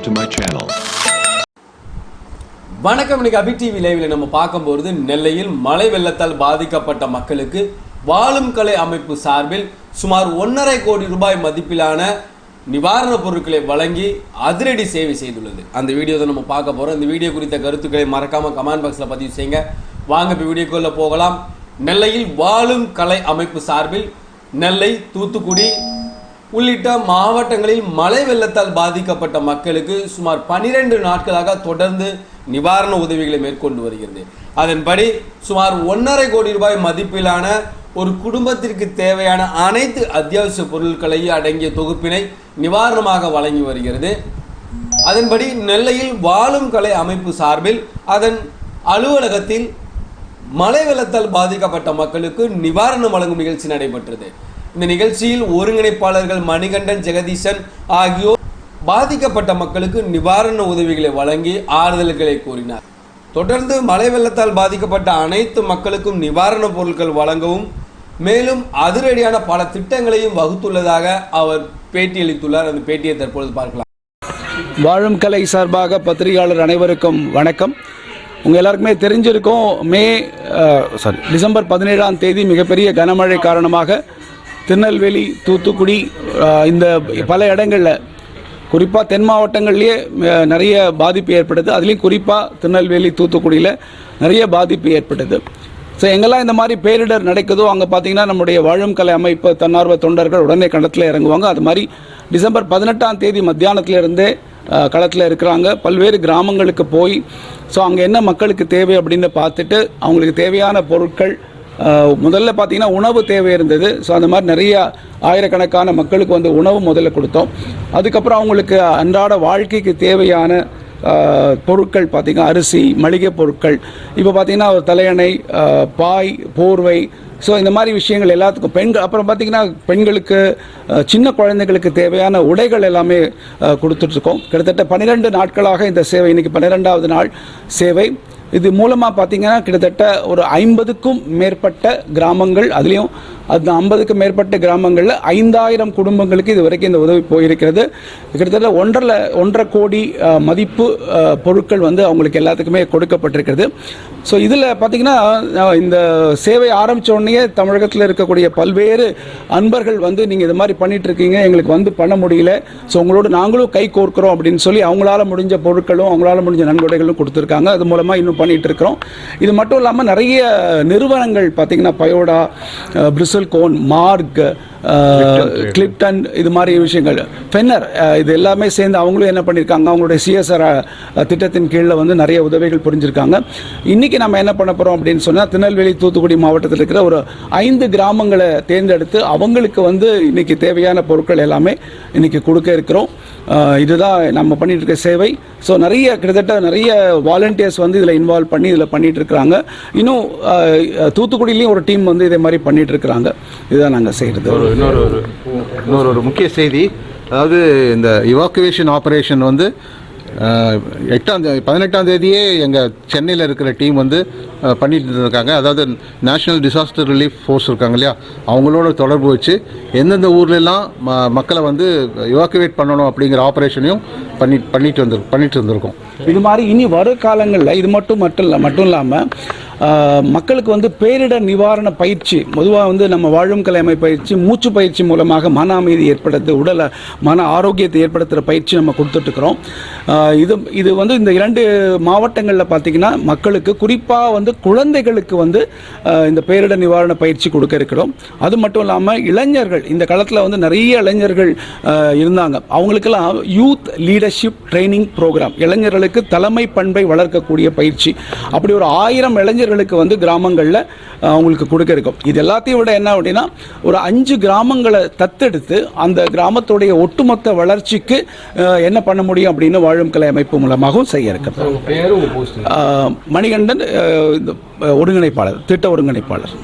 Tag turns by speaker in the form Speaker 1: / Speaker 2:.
Speaker 1: subscribe to my channel.
Speaker 2: வணக்கம் இன்னைக்கு அபி TV லைவில் நம்ம பார்க்கும்போது நெல்லையில் மழை வெள்ளத்தால் பாதிக்கப்பட்ட மக்களுக்கு வாழும் கலை அமைப்பு சார்பில் சுமார் ஒன்றரை கோடி ரூபாய் மதிப்பிலான நிவாரணப் பொருட்களை வழங்கி அதிரடி சேவை செய்துள்ளது. அந்த வீடியோ தான் நம்ம பார்க்க போகிறோம் இந்த வீடியோ குறித்த கருத்துக்களை மறக்காமல் கமெண்ட் பாக்ஸில் பதிவு செய்யுங்க. வாங்க இப்போ வீடியோக்குள்ளே போகலாம். நெல்லையில் வாழும் கலை அமைப்பு சார்பில் நெல்லை தூத்துக்குடி உள்ளிட்ட மாவட்டங்களில் மழை வெள்ளத்தால் பாதிக்கப்பட்ட மக்களுக்கு சுமார் பனிரெண்டு நாட்களாக தொடர்ந்து நிவாரண உதவிகளை மேற்கொண்டு வருகிறது. அதன்படி சுமார் ஒன்றரை கோடி ரூபாய் மதிப்பிலான ஒரு குடும்பத்திற்கு தேவையான அனைத்து அத்தியாவசிய பொருட்களையும் அடங்கிய தொகுப்பினை நிவாரணமாக வழங்கி வருகிறது. அதன்படி நெல்லையில் வாழும் கலை அமைப்பு சார்பில் அதன் அலுவலகத்தில் மழை வெள்ளத்தால் பாதிக்கப்பட்ட மக்களுக்கு நிவாரணம் வழங்கும் நிகழ்ச்சி நடைபெற்றது. இந்த நிகழ்ச்சியில் ஒருங்கிணைப்பாளர்கள் மணிகண்டன் ஜெகதீசன் ஆகியோர் பாதிக்கப்பட்ட மக்களுக்கு நிவாரண உதவிகளை வழங்கி ஆறுதல்களை கூறினார். தொடர்ந்து மழை வெள்ளத்தால் பாதிக்கப்பட்ட அனைத்து மக்களுக்கும் நிவாரணப் பொருட்கள் வழங்கவும் மேலும் அதிரடியான பல திட்டங்களையும் வகுத்துள்ளதாக அவர் பேட்டியளித்துள்ளார். அந்த பேட்டியை தற்பொழுது பார்க்கலாம்.
Speaker 3: வாழும் கலை சார்பாக பத்திரிகையாளர் அனைவருக்கும் வணக்கம். உங்கள் எல்லாருக்குமே தெரிஞ்சிருக்கும் மே சாரி டிசம்பர் பதினேழாம் தேதி மிகப்பெரிய கனமழை காரணமாக திருநெல்வேலி தூத்துக்குடி இந்த பல இடங்களில் குறிப்பாக தென் மாவட்டங்கள்லேயே நிறைய பாதிப்பு ஏற்பட்டது. அதுலேயும் குறிப்பாக திருநெல்வேலி தூத்துக்குடியில் நிறைய பாதிப்பு ஏற்பட்டது. ஸோ எங்கெல்லாம் இந்த மாதிரி பேரிடர் நடக்குதோ அங்கே பார்த்தீங்கன்னா நம்முடைய வாழும் கலை அமைப்பு தன்னார்வ தொண்டர்கள் உடனே களத்தில் இறங்குவாங்க. அது மாதிரி டிசம்பர் பதினெட்டாம் தேதி மத்தியானத்துலேருந்தே களத்தில் இருக்கிறாங்க. பல்வேறு கிராமங்களுக்கு போய் ஸோ அங்கே என்ன மக்களுக்கு தேவை அப்படின்னு பார்த்துட்டு அவங்களுக்கு தேவையான பொருட்கள் முதல்ல பார்த்தீங்கன்னா உணவு தேவை இருந்தது. ஸோ அந்த மாதிரி நிறைய ஆயிரக்கணக்கான மக்களுக்கு வந்து உணவு முதல்ல கொடுத்தோம். அதுக்கப்புறம் அவங்களுக்கு அன்றாட வாழ்க்கைக்கு தேவையான பொருட்கள் பார்த்திங்கன்னா அரிசி மளிகை பொருட்கள். இப்போ பார்த்திங்கன்னா ஒரு தலையணை பாய் போர்வை. ஸோ இந்த மாதிரி விஷயங்கள் எல்லாத்துக்கும் பெண்கள் அப்புறம் பார்த்திங்கன்னா பெண்களுக்கு சின்ன குழந்தைகளுக்கு தேவையான உடைகள் எல்லாமே கொடுத்துட்ருக்கோம். கிட்டத்தட்ட பன்னிரெண்டு நாட்களாக இந்த சேவை இன்னைக்கு பன்னிரெண்டாவது நாள் சேவை. இது மூலமாக பார்த்தீங்கன்னா கிட்டத்தட்ட ஒரு ஐம்பதுக்கும் மேற்பட்ட கிராமங்கள் அதுலேயும் அந்த ஐம்பதுக்கும் மேற்பட்ட கிராமங்களில் ஐந்தாயிரம் குடும்பங்களுக்கு இது வரைக்கும் இந்த உதவி போயிருக்கிறது. கிட்டத்தட்ட ஒன்றரை ஒன்றரை கோடி மதிப்பு பொருட்கள் வந்து அவங்களுக்கு எல்லாத்துக்குமே கொடுக்கப்பட்டிருக்கிறது. ஸோ இதில் பார்த்தீங்கன்னா இந்த சேவை ஆரம்பித்தோடனே தமிழகத்தில் இருக்கக்கூடிய பல்வேறு அன்பர்கள் வந்து நீங்கள் இது மாதிரி பண்ணிட்டு இருக்கீங்க எங்களுக்கு வந்து பண்ண முடியல. ஸோ உங்களோட நாங்களும் கை கோர்க்கிறோம் அப்படின்னு சொல்லி அவங்களால முடிஞ்ச பொருட்களும் அவங்களால முடிஞ்ச நன்கொடைகளும் கொடுத்துருக்காங்க. அது மூலமாக இன்னும் பண்ணிட்டு இருக்கிறோம் இது மட்டும் இல்லாமல் நிறைய நிறுவனங்கள் பார்த்திங்கன்னா பயோடா பிரிசல் கோன் மார்க் கிளிப்டன் இது மாதிரி விஷயங்கள். ஃபென்னர் அஹ், இது எல்லாமே சேர்ந்து அவங்களும் என்ன பண்ணியிருக்காங்க அவங்களுடைய சிஎஸ்ஆர் திட்டத்தின் கீழே வந்து நிறைய உதவிகள் புரிஞ்சிருக்காங்க. இன்னைக்கு நம்ம என்ன பண்ண போகிறோம் அப்படின்னு சொன்னால் திருநெல்வேலி தூத்துக்குடி மாவட்டத்தில் இருக்கிற ஒரு ஐந்து கிராமங்களை தேர்ந்தெடுத்து அவங்களுக்கு வந்து இன்னைக்கு தேவையான பொருட்கள் எல்லாமே இன்னைக்கு கொடுக்க இருக்கிறோம். இதுதான் நம்ம பண்ணிட்டு இருக்க சேவை. ஸோ நிறைய கிட்டத்தட்ட நிறைய வாலண்டியர்ஸ் வந்து இதில் இன்வால்வ் பண்ணி இதில் பண்ணிட்டு இருக்கிறாங்க. இன்னும் தூத்துக்குடியிலையும் ஒரு டீம் வந்து இதே மாதிரி பண்ணிட்டு இருக்கிறாங்க. இதுதான் நாங்கள் செய்கிறது
Speaker 4: இன்னொரு ஒரு இன்னொரு ஒரு முக்கிய செய்தி. அதாவது இந்த இவாக்குவேஷன் ஆப்ரேஷன் வந்து எட்டாம் தேதி பதினெட்டாம் தேதியே எங்கள் சென்னையில் இருக்கிற டீம் வந்து பண்ணிட்டு இருக்காங்க. அதாவது நேஷ்னல் டிசாஸ்டர் ரிலீஃப் ஃபோர்ஸ் இருக்காங்க இல்லையா? அவங்களோட தொடர்பு வச்சு எந்தெந்த ஊர்லெல்லாம் ம மக்களை வந்து இவாக்குவேட் பண்ணணும் அப்படிங்கிற ஆப்ரேஷனையும் பண்ணி பண்ணிட்டு வந்து பண்ணிட்டு இருந்திருக்கோம்.
Speaker 3: இது மாதிரி இனி வரும் காலங்களில் இது மட்டும் மட்டும் இல்லை மட்டும் இல்லாமல் மக்களுக்கு வந்து பேரிடர் நிவாரண பயிற்சி பொதுவாக வந்து நம்ம வாழும் கலையமை பயிற்சி மூச்சு பயிற்சி மூலமாக மன அமைதி ஏற்படுத்து உடலை மன ஆரோக்கியத்தை ஏற்படுத்துகிற பயிற்சி நம்ம கொடுத்துட்ருக்குறோம் இது இது வந்து இந்த இரண்டு மாவட்டங்களில் பார்த்திங்கன்னா மக்களுக்கு குறிப்பாக வந்து குழந்தைகளுக்கு வந்து இந்த பேரிடர் நிவாரண பயிற்சி கொடுக்க இருக்கிறோம். அது மட்டும் இல்லாமல் இளைஞர்கள் இந்த காலத்தில் வந்து நிறைய இளைஞர்கள் இருந்தாங்க. அவங்களுக்கெல்லாம் யூத் லீடர்ஷிப் ட்ரைனிங் ப்ரோக்ராம் இளைஞர்களுக்கு தலைமை பண்பை வளர்க்கக்கூடிய பயிற்சி. அப்படி ஒரு ஆயிரம் இளைஞர்களுக்கு வந்து கிராமங்களில் அவங்களுக்கு கொடுக்க இருக்கும். இது எல்லாத்தையும் விட என்ன அப்படின்னா ஒரு அஞ்சு கிராமங்களை தத்தெடுத்து அந்த கிராமத்துடைய ஒட்டுமொத்த வளர்ச்சிக்கு என்ன பண்ண முடியும் அப்படின்னு வாழும் கலை அமைப்பு மூலமாகவும் செய்ய இருக்கிறது ஆஹ், மணிகண்டன் ஒருங்கிணைப்பாளர் திட்ட ஒருங்கிணைப்பாளர்.